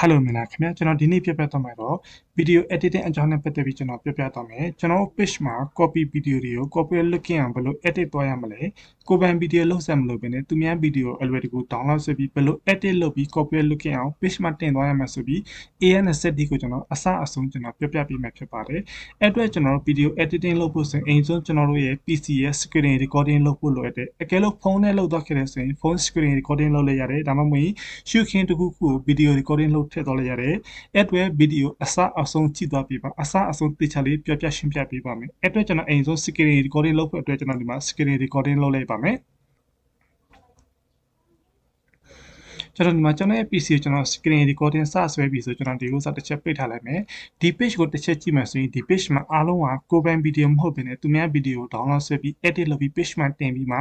Hello မင်္ဂလာခင်ဗျာကျွန်တော်ဒီနေ့ပြပြသွားမှာတော့ video editing အကြောင်းနဲ့ပတ်သက်ပြီးကျွန်တော်ပြပြသွားမယ်ကျွန်တော် page မှာ copy video တွေကို copy လုပ်ခင်အောင်ဘယ်လို edit သွားရမလဲကိုယ်ပိုင် video လုပ်ဆက်မလို့ပဲねသူများ video အလွယ်တကူ download ဆွဲပြီးဘယ်လို edit လုပ်ပြီး copy လုပ်ခင်အောင် page မှာတင်သွားရမှာဆိုပြီး AN70 ကိုကျွန်တော်အစအဆုံးကျွန်တော်ပြပြပေးမှာဖြစ်ပါတယ်အဲ့အတွက်ကျွန်တော် video editing လုပ်ဖို့ဆိုရင်အိမ်ဆုံးကျွန်တော်တို့ရဲ့ PC ရဲ့ screen recording လုပ်ဖို့လိုအပ်တယ်အကယ်လို့ဖုန်းနဲ့လုပ်တော့ခဲ့တယ်ဆိုရင် phone screen recording လုပ်လိုက်ရတယ်ဒါမှမဟုတ်ရှုခင်းတစ်ခုခုကို video recording လုပ်ထည့်သွားလိုက်ရတယ်အဲ့အတွက် video အစအဆုံးကြည့်သွားပြပါအစအဆုံးတေချာလေးပြပြရှင်းပြပေးပါမယ်အဲ့အတွက်ကျွန်တော်အိမ်ဆုံး screen recording လုပ်ဖို့အတွက်ကျွန်တော်ဒီမှာ screen recording လုပ်လိုက်ပါမယ် ကျွန်တော်ဒီမှာကျွန်တော်ရဲ့ PC ကိုကျွန်တော် screen recording စဆွဲပြီးဆိုကျွန်တော်ဒီဥစ္စာတစ်ချက်ပိတ်ထားလိုက်မယ်ဒီ page ကိုတစ်ချက်ကြည့်မယ်ဆိုရင်ဒီ page မှာအားလုံးကကိုယ်ပိုင် video မဟုတ်ဘဲနဲ့သူများ video ကို download ဆွဲပြီး edit လုပ်ပြီး page မှာတင်ပြီးမှ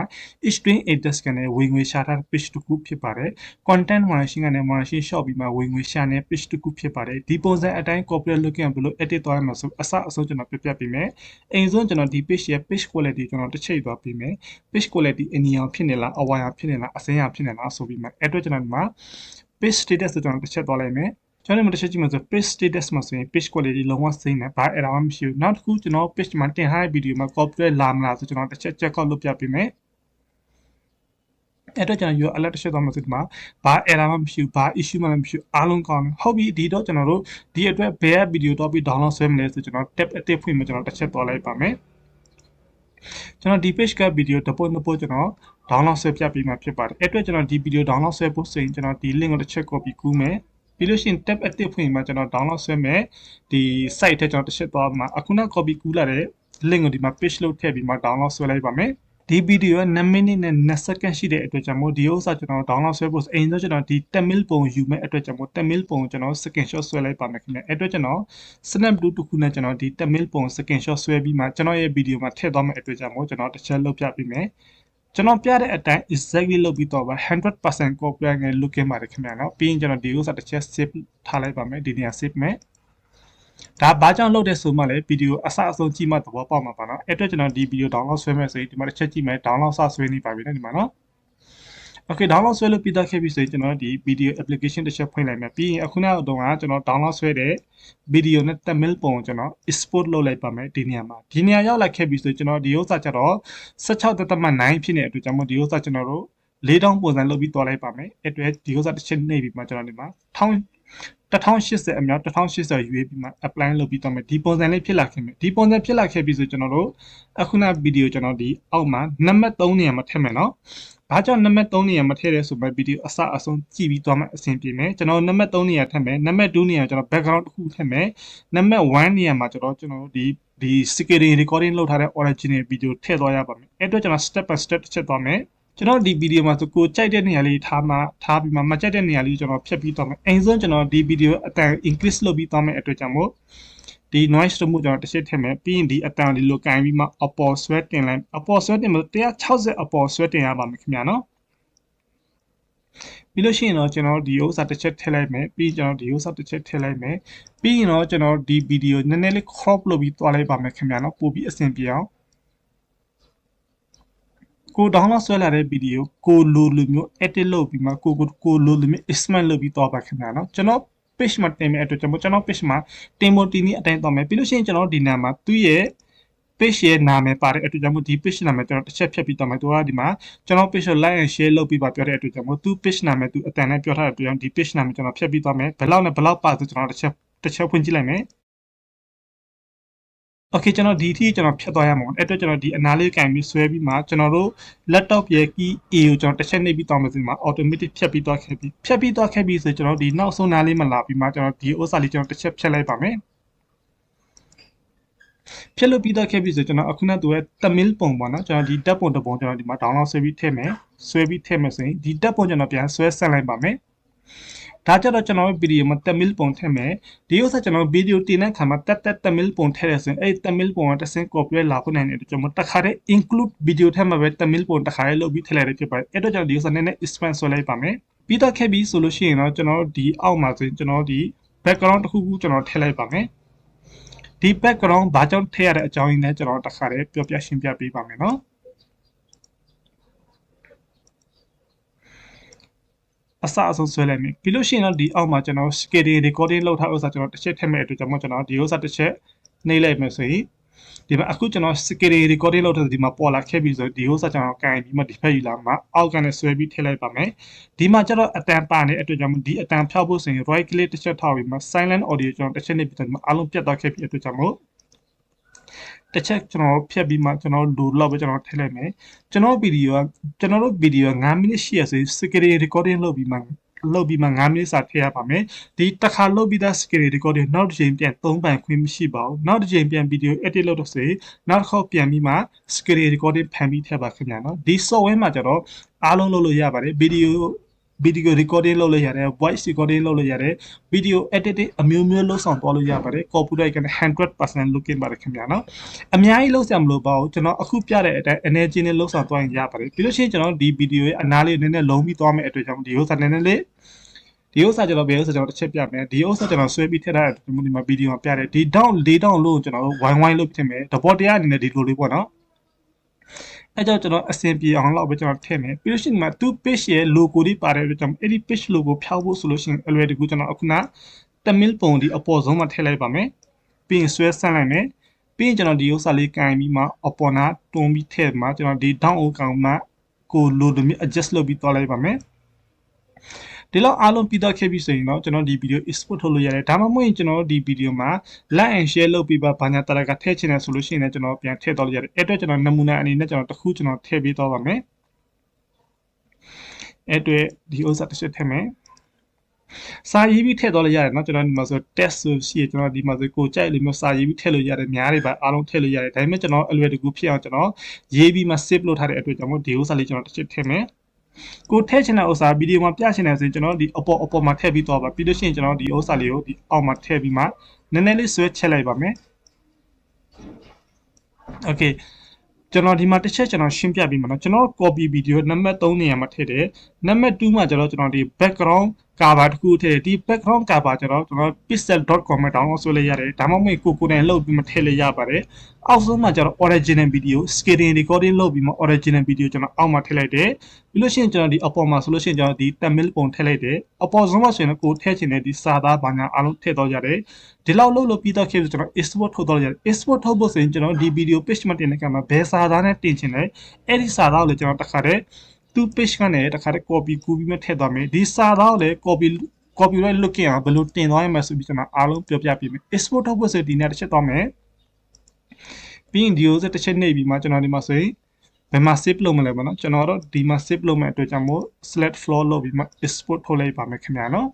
string edit ကနေဝင်ငွေရှာထားတဲ့ page တစ်ခုဖြစ်ပါတယ် content moderation ကနေ moderation shop ပြီးမှဝင်ငွေရှာတဲ့ page တစ်ခုဖြစ်ပါတယ်ဒီပုံစံအတိုင်း copy လုပ်ရင်ဘယ်လို edit သွားရမှာဆိုအစအဆုံးကျွန်တော်ပြပြပေးမယ်အိမ်ဆုံးကျွန်တော်ဒီ page ရဲ့ page quality ကျွန်တော်တစ်ချိန်သွားပေးမယ် page quality အနီအောင်ဖြစ်နေလားအဝါရောင်ဖြစ်နေလားအစင်းရောင်ဖြစ်နေလားဆိုပြီးမှအဲ့အတွက်ကျွန်တော်ဒီမှာ page status ကိုကျွန်တော်တစ်ချက်သွားလိုက်မယ်ကျွန်တော်တို့တစ်ချက်ကြည့်မှဆို page status မှာဆိုရင် page quality လုံးဝစိမ့်နေဘာ error မှမရှိဘူးနောက်တစ်ခုကျွန်တော် page မှာတင်ထားတဲ့ video မှာ copyright လာမလားဆိုကျွန်တော်တစ်ချက် check out လုပ်ပြပေးမယ်အဲ့တော့ကျွန်တော် your alert တစ်ချက်သွားမှဆိုဒီမှာဘာ error မှမရှိဘူးဘာ issue မှမရှိဘူးအားလုံးကောင်းတယ်ဟုတ်ပြီဒီတော့ကျွန်တော်တို့ဒီအတွက်ဘယ် video တော့ပြီး download ဆွဲမလဲဆိုကျွန်တော် tab အသစ်ဖွင့်မှကျွန်တော်တစ်ချက်သွားလိုက်ပါမယ် ကျွန်တော်ဒီ page က video တပုတ်နှစ်ပုတ်ကျွန်တော် download ဆွဲပြပေးမှာဖြစ်ပါတယ်အဲ့အတွက်ကျွန်တော်ဒီ video download ဆွဲဖို့ဆိုရင်ကျွန်တော်ဒီ link ကိုတစ်ချက် copy ကူးမယ်ပြီးလို့ရှိရင် tab အသစ်ဖွင့်မှာကျွန်တော် download ဆွဲမယ်ဒီ site ထဲကျွန်တော်တစ်ချက်သွားမှာအခုန copy ကူးလာတဲ့ link ကိုဒီမှာ page လုပ်ထည့်ပြီးမှ download ဆွဲလိုက်ပါမယ် ဒီဗီဒီယိုက9မိနစ်နဲ့2စက္ကန့်ရှိတဲ့အတွက်ကြောင့်မို့ဒီဥစ္စာကျွန်တော် download ဆွဲဖို့အိမ်ဆုံးကျွန်တော်ဒီ Tamil ပုံယူမဲ့အတွက်ကြောင့်မို့ Tamil ပုံကျွန်တော် screenshot ဆွဲလိုက်ပါမယ်ခင်ဗျအဲ့အတွက်ကျွန်တော် Snapchat တစ်ခုနဲ့ကျွန်တော်ဒီ Tamil ပုံ screenshot ဆွဲပြီးမှကျွန်တော်ရဲ့ဗီဒီယိုမှာထည့်သွားမယ့်အတွက်ကြောင့်မို့ကျွန်တော်တစ်ချက်လုပ်ပြပေးမယ်ကျွန်တော်ပြတဲ့အတိုင်း exactly လုပ်ပြီးတော့ပါ100% copy နဲ့ look ခဲ့ပါတယ်ခင်ဗျာနော်ပြီးရင်ကျွန်တော်ဒီဥစ္စာတစ်ချက် save ထားလိုက်ပါမယ်ဒီနေရာ save မယ် ဒါဘာကြောင့်လုပ်တဲ့ဆိုမှလည်းဗီဒီယိုအစအဆုံးကြည့်မှသဘောပေါက်မှာပါနော်အဲ့အတွက်ကျွန်တော်ဒီဗီဒီယို download ဆွဲမယ်ဆိုရင်ဒီမှာတစ်ချက်ကြည့်မယ် download စဆွဲနေပါပြီနော်ဒီမှာနော် Okay download ဆွဲလို့ပြီးသားခဲ့ပြီဆိုရင်ကျွန်တော်ဒီ video application တစ်ချက်ဖွင့်လိုက်မယ်ပြီးရင်အခုနောက်တော့ကကျွန်တော် download ဆွဲတဲ့ video နဲ့ Tamil ပုံကိုကျွန်တော် export လုပ်လိုက်ပါမယ်ဒီနေရာမှာဒီနေရာရောက်လာခဲ့ပြီဆိုကျွန်တော်ဒီဥစ္စာကျတော့16.9ဖြစ်နေတဲ့အတွက်ကြောင့်မို့ဒီဥစ္စာကျွန်တော်တို့၄တောင်းပုံစံလုပ်ပြီးသွားလိုက်ပါမယ်အဲ့အတွက်ဒီဥစ္စာတစ်ချက်နှိပ်ပြီးမှကျွန်တော်ဒီမှာ 1080အမြောက်1080ရွေးပြီးမှ apply လုပ်ပြီးတော့မယ်ဒီပုံစံလေးဖြစ်လာခဲ့မယ်ဒီပုံစံဖြစ်လာခဲ့ပြီဆိုကျွန်တော်တို့အခုနဗီဒီယိုကျွန်တော်ဒီအောက်မှာနံပါတ်3နေရာမှာထည့်မယ်နော်ဘာကြောင့်နံပါတ်3နေရာမှာထည့်ရဲဆိုမှဗီဒီယိုအစအဆုံးကြည့်ပြီးသွားမှအဆင်ပြေမယ်ကျွန်တော်နံပါတ်3နေရာထည့်မယ်နံပါတ်2နေရာကျွန်တော် background တစ်ခုထည့်မယ်နံပါတ်1နေရာမှာကျွန်တော်ကျွန်တော်ဒီဒီ screen recording လုပ်ထားတဲ့ original video ထည့်သွားရပါမယ်အဲ့အတွက်ကျွန်တော် step by step တစ်ချက်သွားမယ် ကျွန်တော်ဒီဗီဒီယိုမှာဆိုကိုကြိုက်တဲ့နေရာလေးထားမှထားပြီးမှမကြိုက်တဲ့နေရာလေးကျွန်တော်ဖြတ်ပြီးသွားမယ်အိမ်ဆုံးကျွန်တော်ဒီဗီဒီယိုအတန် increase လုပ်ပြီးသွားမယ်အတွက်ကြောင့်မို့ဒီ noise တို့မှုကျွန်တော်တစ်ချက်ထည့်မယ်ပြီးရင်ဒီအတန်ဒီလိုကင်ပြီးမှအပေါ်ဆွဲတင်လိုက်အပေါ်ဆွဲတင်မှာ160အပေါ်ဆွဲတင်ရပါမယ်ခင်ဗျာနော်ပြီးလို့ရှိရင်တော့ကျွန်တော်ဒီဥစ္စာတစ်ချက်ထည့်လိုက်မယ်ပြီးကျွန်တော်ဒီဥစ္စာတစ်ချက်ထည့်လိုက်မယ်ပြီးရင်တော့ကျွန်တော်ဒီဗီဒီယိုနည်းနည်းလေး crop လုပ်ပြီးသွားလိုက်ပါမယ်ခင်ဗျာနော်ပို့ပြီးအဆင်ပြေအောင် ကို download ဆွဲလာတဲ့ဗီဒီယိုကိုလိုလိုမျိုး edit လုပ်ပြီးမှကိုကိုကိုလိုလိုမျိုး expand လုပ်ပြီးတော့ပါခင်ဗျာနော်ကျွန်တော် page မှာတင်မဲ့အတွက်ကျွန်တော်ကျွန်တော် page မှာတင်မိုတီနီအတိုင်းတော့မယ်ပြီးလို့ရှိရင်ကျွန်တော်ဒီနာမှာသူ့ရဲ့ page ရဲ့နာမည်ပါတဲ့အတွက်ကြောင့်မို့ဒီ page နာမည်ကျွန်တော်တစ်ချက်ဖြတ်ပြီးတော့မယ်သူကဒီမှာကျွန်တော် page ကို like and share လုပ်ပြီးပါပြောတဲ့အတွက်ကြောင့်မို့သူ page နာမည်သူအတန်နဲ့ပြောထားတဲ့အတွက်ကြောင့်ဒီ page နာမည်ကျွန်တော်ဖြတ်ပြီးတော့မယ်ဘယ်လောက်နဲ့ဘယ်လောက်ပါဆိုကျွန်တော်တစ်ချက်တစ်ချက်ဖွင့်ကြည့်လိုက်မယ် Okay ကျွန်တော်ဒီအထိကျွန်တော်ဖြတ်သွားရမှာအဲ့တော့ကျွန်တော်ဒီအနားလေးကင်ပြီးဆွဲပြီးမှကျွန်တော်တို့ laptop ရဲ့ key A ကိုကျွန်တော်တစ်ချက်နှိပ်ပြီးတောင်းမယ်ဆိုမှ automatic ဖြတ်ပြီးသွားခဲ့ပြီဖြတ်ပြီးသွားခဲ့ပြီဆိုကျွန်တော်ဒီနောက်ဆုံးနားလေးမလာပြီးမှကျွန်တော်ဒီဥစ္စာလေးကျွန်တော်တစ်ချက်ဖြတ်လိုက်ပါမယ်ဖြတ်လို့ပြီးတော့ခဲ့ပြီဆိုကျွန်တော်အခုနကသူရဲ့ Tamil ပုံပေါ့နော်ကျွန်တော်ဒီတက်ပုံတစ်ပုံကျွန်တော်ဒီမှာ download ဆွဲပြီးထည့်မယ်ဆွဲပြီးထည့်မယ်ဆိုရင်ဒီတက်ပုံကျွန်တော်ပြန်ဆွဲဆက်လိုက်ပါမယ် ဒါကြတော့ကျွန်တော်ဗီဒီယိုမှာ Tamil ပုံထည့်မယ်ဒီဥစ္စာကျွန်တော်ဗီဒီယိုတင်တဲ့ခါမှာတက်တက် Tamil ပုံထည့်ရဆိုရင်အဲ့ Tamil ပုံကတစ်စင်း copy လာခုနိုင်တယ်ကျွန်တော်တခါတည်း include ဗီဒီယိုထဲမှာပဲ Tamil ပုံတခါတည်းလုပ်ပြီးထည့်လိုက်ရဖြစ်ပါတယ်အဲ့တော့ကျွန်တော်ဒီဥစ္စာနည်းနည်း expand ဆွဲလိုက်ပါမယ်ပြီးတော့ခဲ့ပြီဆိုလို့ရှိရင်တော့ကျွန်တော်ဒီအောက်မှာဆိုရင်ကျွန်တော်ဒီ background တစ်ခုခုကျွန်တော်ထည့်လိုက်ပါမယ်ဒီ background ဘာကြောင့်ထည့်ရတဲ့အကြောင်းရင်းလဲကျွန်တော်တခါတည်းပြောပြရှင်းပြပေးပါမယ်နော် အစအဆုံးဆွဲလိုက်မယ်ပြီးလို့ရှိရင်တော့ဒီအောက်မှာကျွန်တော် scale recording လုပ်ထားဥစ္စာကျွန်တော်တစ်ချက်ထည့်မဲ့အတွက်ကြောင့်မို့ကျွန်တော်ဒီဥစ္စာတစ်ချက်နှိပ်လိုက်မယ်ဆိုရင်ဒီမှာအခုကျွန်တော် scale recording လုပ်ထားဒီမှာပေါ်လာခဲ့ပြီဆိုဒီဥစ္စာကျွန်တော်ကင်ပြီးမှဒီဖက်ယူလာမှာအောက်ကနေဆွဲပြီးထည့်လိုက်ပါမယ်ဒီမှာကျတော့အတန်ပါနေတဲ့အတွက်ကြောင့်မို့ဒီအတန်ဖြောက်ဖို့ဆိုရင် right click တစ်ချက်ထောက်ပြီးမှ silent audio ကျွန်တော်တစ်ချက်နှိပ်ပြီးတော့ဒီမှာအားလုံးပြတ်သွားခဲ့ပြီအတွက်ကြောင့်မို့ တစ်ချက်ကျွန်တော်ဖြတ်ပြီးမှကျွန်တော်လိုလောက်ပဲကျွန်တော်ထည့်လိုက်မယ်ကျွန်တော်ဗီဒီယိုကကျွန်တော်တို့ဗီဒီယိုက9မိနစ်ရှိရဆို screen recording လုပ်ပြီးမှလုပ်ပြီးမှ9မိနစ်စာထည့်ရပါမယ်ဒီတစ်ခါလုပ်ပြီးသား screen recording နောက်တစ်ချိန်ပြန်3ပန်ခွင့်မရှိပါဘူးနောက်တစ်ချိန်ပြန်ဗီဒီယို edit လုပ်တော့ဆိုရင်နောက်တစ်ခေါက်ပြန်ပြီးမှ screen recording ဖန်ပြီးထည့်ပါခင်ဗျာနော်ဒီ software မှာကျတော့အားလုံးလုပ်လို့ရပါတယ်ဗီဒီယို video recording လုပ်လို့ရတယ် voice recording လုပ်လို့ရတယ် video editing အမျိုးမျိုးလုပ်ဆောင်သွားလို့ရပါတယ် copyright က100%လုပ်กินပါတယ်ခင်ဗျာနော်အများကြီးလုပ်စရာမလိုပါဘူးကျွန်တော်အခုပြတဲ့အတိုင်း energy နဲ့လုပ်ဆောင်သွားရင်ရပါတယ်ပြီးလို့ရှိရင်ကျွန်တော်ဒီ video ရဲ့အနားလေးနည်းနည်းလုံးပြီးသွားမယ့်အတွက်ကြောင့်ဒီဥစ္စာနည်းနည်းလေးဒီဥစ္စာကျွန်တော်ဘယ်ဥစ္စာကျွန်တော်တစ်ချက်ပြမယ်ဒီဥစ္စာကျွန်တော်ဆွဲပြီးထည့်ထားတဲ့ဒီမှာဗီဒီယိုမှာပြတယ်ဒီ down ၄ down လို့ကျွန်တော်ဝိုင်းဝိုင်းလုပ်ဖြစ်မယ်တဘောတရားအနေနဲ့ဒီလိုလေးပေါ့နော် အဲကြောင့်ကျွန်တော်အဆင်ပြေအောင်လောက်ပဲကျွန်တော်ထည့်မယ်ပြီးလို့ရှိရင်မှာသူ page ရဲ့ logo တွေပါတယ်လို့ကျွန်တော်အဲ့ဒီ page logo ဖြောက်ဖို့ဆိုလို့ရှိရင်အလွယ်တကူကျွန်တော်အခုနတမင်ပုံဒီအပေါ်ဆုံးမှာထည့်လိုက်ပါမယ်ပြီးရင်ဆွဲဆန့်လိုက်မယ်ပြီးရင်ကျွန်တော်ဒီဥစ္စာလေးကင်ပြီးမှအပေါ်နာတွန်းပြီးထည့်မှာကျွန်တော်ဒီ down အကောင်မှာကိုလိုလိုမျိုး adjust လုပ်ပြီးသွားလိုက်ပါမယ် ဒီလောက်အားလုံးပြီးတော့ခဲ့ပြီဆိုရင်တော့ကျွန်တော်ဒီဗီဒီယို export ထုတ်လို့ရတယ်ဒါမှမဟုတ်ရင်ကျွန်တော်ဒီဗီဒီယိုမှာ like and share လုပ်ပြီးပါဘာညာတရကထည့်ချင်တယ်ဆိုလို့ရှိရင်လည်းကျွန်တော်ပြန်ထည့်တော့လို့ရတယ်အဲ့အတွက်ကျွန်တော်နမူနာအနေနဲ့ကျွန်တော်တစ်ခုကျွန်တော်ထည့်ပေးတော့ပါမယ်အဲ့အတွက်ဒီဥစ္စာတစ်ချက်ထည့်မယ်စာရေးပြီးထည့်တော့လည်းရတယ်เนาะကျွန်တော်ဒီမှာဆို test ဆိုရှိရကျွန်တော်ဒီမှာဆိုကိုကြိုက်လို့မျိုးစာရေးပြီးထည့်လို့ရတယ်များတွေပါအားလုံးထည့်လို့ရတယ်ဒါပေမဲ့ကျွန်တော်အလွယ်တကူဖြစ်အောင်ကျွန်တော်ရေးပြီးမှ save လုပ်ထားတဲ့အတွက်ကြောင့်မို့ဒီဥစ္စာလေးကျွန်တော်တစ်ချက်ထည့်မယ် ကိုထည့်ချင်တဲ့ဥစ္စာဗီဒီယိုမှာပြချင်တယ်ဆိုရင်ကျွန်တော်ဒီအပေါ်အပေါ်မှာထည့်ပြီးတော့ပါပြီးလို့ရှိရင်ကျွန်တော်ဒီဥစ္စာလေးကိုဒီအောက်မှာထည့်ပြီးမှနည်းနည်းလေးဆွဲချက်လိုက်ပါမယ်โอเคကျွန်တော်ဒီမှာတစ်ချက်ကျွန်တော်ရှင်းပြပေးမှာနော်ကျွန်တော် copy video နံပါတ်3နေရာမှာထည့်တယ်နံပါတ်2မှာကျွန်တော်ကျွန်တော်ဒီ background cover တခုထည့်တယ်ဒီ background cover ကျွန်တော်ကျွန်တော် pixel.com မှာ download ဆွဲလိုက်ရတယ်ဒါမှမဟုတ်ကိုကိုယ်တိုင်လုပ်ပြီးမထည့်လိုက်ရပါတယ်အောက်ဆုံးမှာကျွန်တော် original video scaling recording လုပ်ပြီးမှ original video ကျွန်တော်အောက်မှာထည့်လိုက်တယ်ပြီးလို့ရှိရင်ကျွန်တော်ဒီအပေါ်မှာဆိုလို့ရှိရင်ကျွန်တော်ဒီ thumbnail ပုံထည့်လိုက်တယ်အပေါ်ဆုံးမှာဆိုရင်ကိုထည့်ချင်တဲ့ဒီစာသားဘာညာအားလုံးထည့်တော့ရတယ်ဒီလောက်လုပ်လို့ပြီးတော့ခဲ့ဆိုကျွန်တော် export ထုတ်တော့ရတယ် export ထုတ်ဖို့ဆိုရင်ကျွန်တော်ဒီ video page မှာတင်တဲ့ကံမှာဘယ်စာသားနဲ့တင်ချင်လဲအဲ့ဒီစာသားကိုလည်းကျွန်တော်တစ်ခါတည်း သူ page ကနေတခါတည်း copy ကူးပြီးမှထည့်သွားမယ်ဒီစာသားကိုလည်း copy copyright လုတ်ကြအောင်ဘယ်လိုတင်သွားရမလဲဆိုပြီးကျွန်တော်အားလုံးပြောပြပေးမယ် export ထုတ်ဖို့ဆိုဒီနေ့တစ်ချက်သွားမယ်ပြီးရင်ဒီကိုစတစ်ချက်နှိပ်ပြီးမှကျွန်တော်ဒီမှာဆိုရင်ဘယ်မှာ save လုပ်မလဲပေါ့နော်ကျွန်တော်တော့ဒီမှာ save လုပ်မဲ့အတွက်ကြောင့်မို့ select floor လုပ်ပြီးမှ export ထုတ်လိုက်ပါမယ်ခင်ဗျာနော်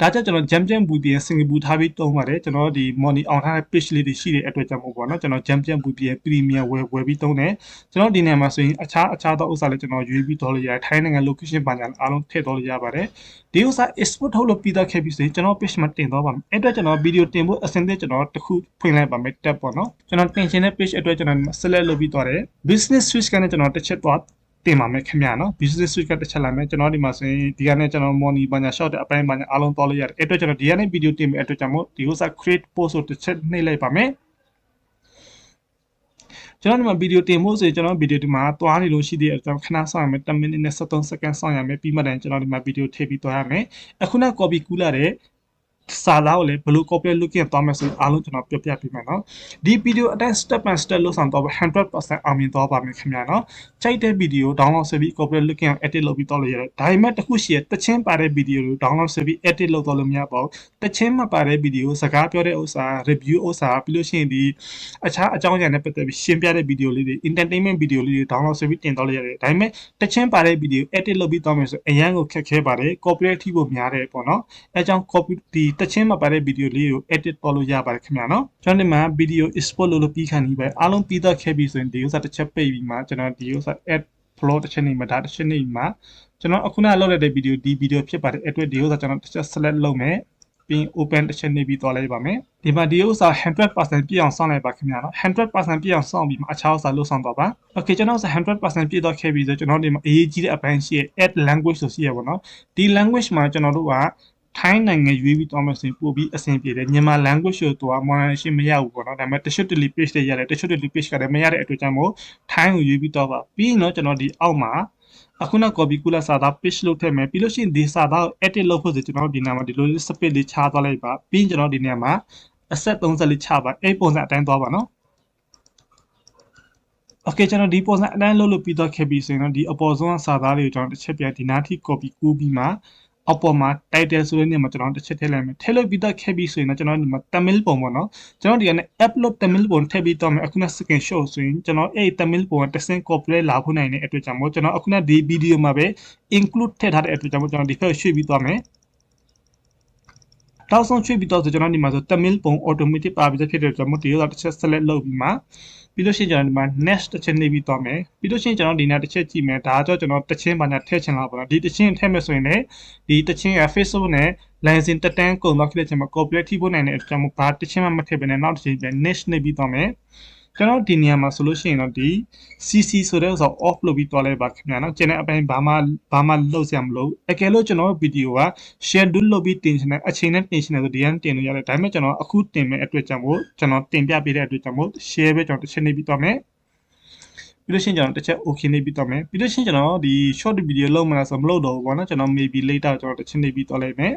ဒါကြောင့်ကျွန်တော် jam jam VPN စင်ကာပူထားပြီးတုံးပါတယ်ကျွန်တော်ဒီ money on ထားတဲ့ page လေးတွေရှိတဲ့အတွက်ကြောင့်မို့ပေါ့နော်ကျွန်တော် jam jam VPN premium ဝယ်ဝယ်ပြီးတုံးတယ်ကျွန်တော်ဒီနေရာမှာဆိုရင်အခြားအခြားသောဥစ္စာလေးကျွန်တော်ရွေးပြီးတော့လို့ရတယ်ထိုင်းနိုင်ငံ location ပါညာအားလုံးထည့်တော့လို့ရပါတယ်ဒီဥစ္စာ export ထုတ်လို့ပြီးတော့ခဲ့ပြီဆိုရင်ကျွန်တော် page မှာတင်တော့ပါမယ်အဲ့အတွက်ကျွန်တော် video တင်ဖို့အဆင်သင့်ကျွန်တော်တစ်ခုဖွင့်လိုက်ပါမယ် tab ပေါ့နော်ကျွန်တော်တင်ချင်တဲ့ page အတွက်ကျွန်တော် select လုပ်ပြီးတော့တယ် business switch ကနေကျွန်တော်တစ်ချက်တော့ တင်ပါမယ်ခင်ဗျာနော် business suite ကတစ်ချက်လာမယ်ကျွန်တော်ဒီမှာဆိုရင်ဒီကနေ့ကျွန်တော် money ဘာညာ short တဲ့အပိုင်းဘာညာအားလုံးသွားလို့ရတယ်အဲ့အတွက်ကျွန်တော်ဒီကနေ့ video တင်မယ်အဲ့အတွက်ကြောင့်မို့ဒီဥစ္စာ create post ကိုတစ်ချက်နှိပ်လိုက်ပါမယ်ကျွန်တော်ဒီမှာဗီဒီယိုတင်ဖို့ဆိုရင်ကျွန်တော်ဗီဒီယိုဒီမှာသွားနေလို့ရှိသေးတယ်ကျွန်တော်ခဏစောင့်ရမယ်10မိနစ်နဲ့73စက္ကန့်စောင့်ရမယ်ပြီးမှတိုင်ကျွန်တော်ဒီမှာဗီဒီယိုထည့်ပြီးသွားရမယ်အခုန copy ကူးလာတဲ့ စာသားကိုလည်းဘယ်လို copy လုပ်ကြသွားမယ်ဆိုရင်အားလုံးကျွန်တော်ပြောပြပေးမယ်နော်ဒီဗီဒီယိုအတိုင်း step by step လုပ်ဆောင်တော့100%အောင်မြင်သွားပါမယ်ခင်ဗျာနော်ချိန်တဲ့ဗီဒီယို download ဆက်ပြီး copy လုပ်ကြအောင် edit လုပ်ပြီးတော့လို့ရတယ်ဒါပေမဲ့တခုရှိရတချင်းပါတဲ့ဗီဒီယိုကို download ဆက်ပြီး edit လုပ်တော့လို့မရပါဘူးတချင်းမပါတဲ့ဗီဒီယိုစကားပြောတဲ့ဥစ္စာ review ဥစ္စာပြီးလို့ရှိရင်ဒီအခြားအကြောင်းအရာနဲ့ပတ်သက်ပြီးရှင်းပြတဲ့ဗီဒီယိုလေးတွေ entertainment ဗီဒီယိုလေးတွေ download ဆက်ပြီးတင်တော့လို့ရတယ်ဒါပေမဲ့တချင်းပါတဲ့ဗီဒီယို edit လုပ်ပြီးတော့မယ်ဆိုအရန်ကိုခက်ခဲပါတယ် copyright ထိဖို့များတယ်ပေါ့နော်အဲကြောင့် copy ဒီတချင်းမပါတဲ့ဗီဒီယိုလေးကို edit ပေါ်လို့ရပါတယ်ခင်ဗျာနော်ကျွန်တော်ဒီမှာ video export လုပ်လို့ပြီးခံနေပဲအားလုံးပြီးတော့ခဲ့ပြီဆိုရင်ဒီဥစ္စာတစ်ချက်ပိတ်ပြီးမှကျွန်တော်ဒီဥစ္စာ add flow တစ်ချက်နေမှာဒါတစ်ချက်နေမှာကျွန်တော်အခုနလုပ်လိုက်တဲ့ video ဒီ video ဖြစ်ပါတယ်အဲ့အတွက်ဒီဥစ္စာကျွန်တော်တစ်ချက် select လုပ်မယ်ပြီး open တစ်ချက်နေပြီးသွားလိုက်ပါမယ်ဒီမှာဒီဥစ္စာ100%ပြည့်အောင်စောင့်လိုက်ပါခင်ဗျာနော်100%ပြည့်အောင်စောင့်ပြီးမှအခြားဥစ္စာလုပ်ဆောင်တော့ပါ okay ကျွန်တော်100%ပြည့်တော့ခဲ့ပြီဆိုကျွန်တော်ဒီမှာအရေးကြီးတဲ့အပိုင်းရှိရဲ့ add language ဆိုရှိရပါတော့ဒီ language မှာကျွန်တော်တို့က ထိုင်းနိုင်ငံရွေးပြီးတော့မှဆိုရင်ပို့ပြီးအဆင်ပြေတယ်မြန်မာ language ကိုတော့ monetization မရဘူးပေါ့နော်ဒါပေမဲ့တချို့ daily page တွေရတယ်တချို့ daily page ကလည်းမရတဲ့အတွက်ကြောင့်မို့ထိုင်းကိုရွေးပြီးတော့ပါပြီးရင်တော့ကျွန်တော်ဒီအောက်မှာအခုန copy ကုလာစာသား page လုပ်ထည့်မယ်ပြီးလို့ရှိရင်ဒီစာသားကို edit လုပ်ဖို့ဆိုကျွန်တော်တို့ဒီနေရာမှာဒီလိုလေး space လေးချသွားလိုက်ပါပြီးရင်ကျွန်တော်ဒီနေရာမှာအဆက်30လေးချပါအဲ့ပုံစံအတိုင်းသွားပါနော် Okay ကျွန်တော်ဒီပုံစံအတိုင်းလုပ်လို့ပြီးတော့ခဲ့ပြီဆိုရင်တော့ဒီအပေါ်ဆုံးကစာသားလေးကိုကျွန်တော်တစ်ချက်ပြန်ဒီနားထိ copy ကူးပြီးမှ အပေါ်မှာ title ဆိုတဲ့နေရာမှာကျွန်တော်တစ်ချက်ထည့်လိုက်မယ်ထည့်လို့ပြီးတော့ခဲ့ပြီဆိုရင်တော့ကျွန်တော်ဒီမှာ Tamil ပုံပေါ့နော်ကျွန်တော်ဒီကနေ upload Tamil ပုံထည့်ပြီးတော့မယ်အခုန second show ဆိုရင်ကျွန်တော်အဲ့ Tamil ပုံကတစ်ဆင့် copy လာဖို့နိုင်တဲ့အတွက်ကြောင့်မို့ကျွန်တော်အခုနဒီ video မှာပဲ include ထည့်ထားတဲ့အတွက်ကြောင့်မို့ကျွန်တော်ဒီဖက်ရွှေ့ပြီးတော့မယ်တောက်ဆုံးချွေပြီးတော့ဆိုကျွန်တော်ဒီမှာဆို Tamil ပုံ automatic ပါပြီးဖြစ်တဲ့အတွက်ကြောင့်မို့ဒီရောတစ်ချက် select လုပ်ပြီးမှ ပြီးလို့ရှိရင်ကျွန်တော်ဒီမှာ next တစ်ချက်နေပြီးတော့မယ်ပြီးလို့ရှိရင်ကျွန်တော်ဒီနေ့တစ်ချက်ကြည့်မယ်ဒါတော့ကျွန်တော်တစ်ချင်းပါညာထည့်ချင်လာပါတော့ဒီတစ်ချင်းထည့်မယ်ဆိုရင်လည်းဒီတစ်ချင်းက Facebook နဲ့ line တက်တန်းကုန်တော့ဖြစ်တဲ့ချိန်မှာ copyright ထိဖို့နိုင်တဲ့အကြောင်းမို့ဘာတစ်ချင်းမှမထည့်ဘဲနဲ့နောက်တစ်ချင်းပြန် next နေပြီးတော့မယ် ကျွန်တော်ဒီနေရာမှာဆိုလို့ရှိရင်တော့ဒီ CC ဆိုတဲ့ဥစ္စာ off လုပ်ပြီးတွားလိုက်ပါခင်ဗျာနော်ကျန်တဲ့အပိုင်းဘာမှဘာမှလုပ်စရာမလိုအကယ်လို့ကျွန်တော်ဗီဒီယိုက schedule လုပ်ပြီးတင်ချင်တဲ့အချိန်နဲ့တင်ချင်တယ်ဆိုဒီကတင်လို့ရတယ်ဒါပေမဲ့ကျွန်တော်အခုတင်မဲ့အတွက်ကြောင့်မို့ကျွန်တော်တင်ပြပေးတဲ့အတွက်ကြောင့်မို့ share ပဲကျွန်တော်တစ်ချက်နေပြီးတော့မယ်ပြီးလို့ရှိရင်ကျွန်တော်တစ်ချက် okay နေပြီးတော့မယ်ပြီးလို့ရှိရင်ကျွန်တော်ဒီ short video လုပ်မလားဆိုမလုပ်တော့ဘူးပေါ့နော်ကျွန်တော် maybe later ကျွန်တော်တစ်ချက်နေပြီးတော့လိုက်မယ်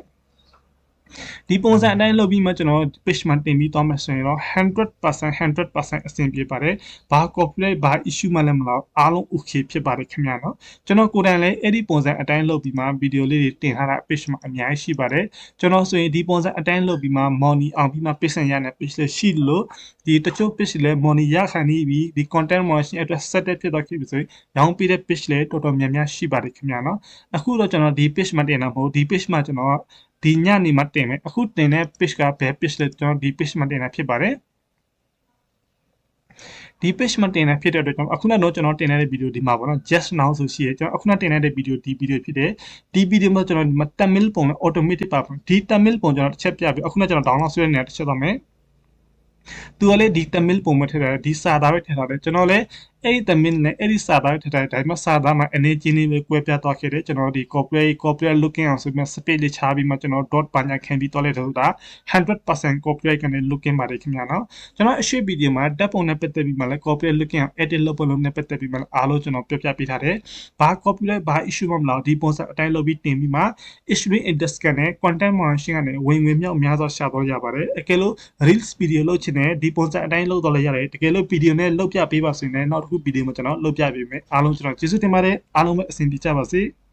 ဒီပုံစံအတိုင်းလုပ်ပြီးမှကျွန်တော် page မှာတင်ပြီးသွားမယ်ဆိုရင်တော့100% 100%အဆင်ပြေပါတယ်။ဘာ copyright ဘာ issue မှလည်းမလာအားလုံး okay ဖြစ်ပါတယ်ခင်ဗျာနော်။ကျွန်တော်ကိုယ်တိုင်လည်းအဲ့ဒီပုံစံအတိုင်းလုပ်ပြီးမှ video လေးတွေတင်ထားတာ page မှာအများကြီးရှိပါတယ်။ကျွန်တော်ဆိုရင်ဒီပုံစံအတိုင်းလုပ်ပြီးမှ money အောင်ပြီးမှ page ရတဲ့ page လေးရှိလို့ဒီတချို့ page လည်း money ရခံနေပြီဒီ content moderation အတွက် set ဖြစ်တော့ဖြစ်ပြီဆိုရင်ရောင်းပေးတဲ့ page လည်းတော်တော်များများရှိပါတယ်ခင်ဗျာနော်။အခုတော့ကျွန်တော်ဒီ page မှာတင်တာမဟုတ်ဒီ page မှာကျွန်တော် ဒီညနေမှတင်မယ်အခုတင်တဲ့ page ကဘယ် page လဲကျွန်တော်ဒီ page မှာတင်တာဖြစ်ပါတယ်ဒီ page မှာတင်တာဖြစ်တဲ့အတွက်ကျွန်တော်အခုနောက်ကျွန်တော်တင်တဲ့ဗီဒီယိုဒီမှာပေါ့နော် just now ဆိုရှိရဲကျွန်တော်အခုနောက်တင်တဲ့ဗီဒီယိုဒီဗီဒီယိုဖြစ်တယ်ဒီဗီဒီယိုမှာကျွန်တော်ဒီမှာ Tamil ပုံနဲ့ automatic ပါပုံဒီ Tamil ပုံကျွန်တော်တစ်ချက်ပြပြီးအခုနောက်ကျွန်တော် download ဆွဲနေတဲ့တစ်ချက်တော့မယ်သူကလည်းဒီ Tamil ပုံမှာထည့်ထားတယ်ဒီစာသားပဲထည့်ထားတယ်ကျွန်တော်လည်း အဲ့ဒီ Tamil နဲ့အဲ့ဒီစာသားထည့်ထားတယ်ဒါပေမဲ့စာသားမှာအနေချင်းလေးပဲကွဲပြားသွားခဲ့တယ်ကျွန်တော်ဒီ copyright copyright looking အောင်ဆိုပြီး space လေးချပြီးမှကျွန်တော် dot ပါညာခံပြီးသွားလိုက်တယ်ဆိုတာ100% copyright ကနေ looking ပါတယ်ခင်ဗျာနော်ကျွန်တော်အရှိဗီဒီယိုမှာဓာတ်ပုံနဲ့ပတ်သက်ပြီးမှလည်း copyright looking အောင် edit လုပ်ဖို့လုပ်နဲ့ပတ်သက်ပြီးမှလည်းအားလုံးကျွန်တော်ပြပြပေးထားတယ်ဘာ copyright ဘာ issue မှမလာဒီပုံစံအတိုင်းလုပ်ပြီးတင်ပြီးမှ issue index ကနေ content moderation ကနေဝင်ဝင်မြောက်များစွာရှာတော့ရပါတယ်အကယ်လို့ reels video လုပ်ချင်တယ်ဒီပုံစံအတိုင်းလုပ်တော့လည်းရတယ်တကယ်လို့ video နဲ့လုပ်ပြပေးပါဆိုရင်လည်းနောက်တစ်ခု video မှာကျွန်တော်လုပ်ပြပေးမယ်အားလုံးကျွန်တော်ကျေးဇူးတင်ပါတယ်အားလုံးပဲအဆင်ပြေကြပါစေ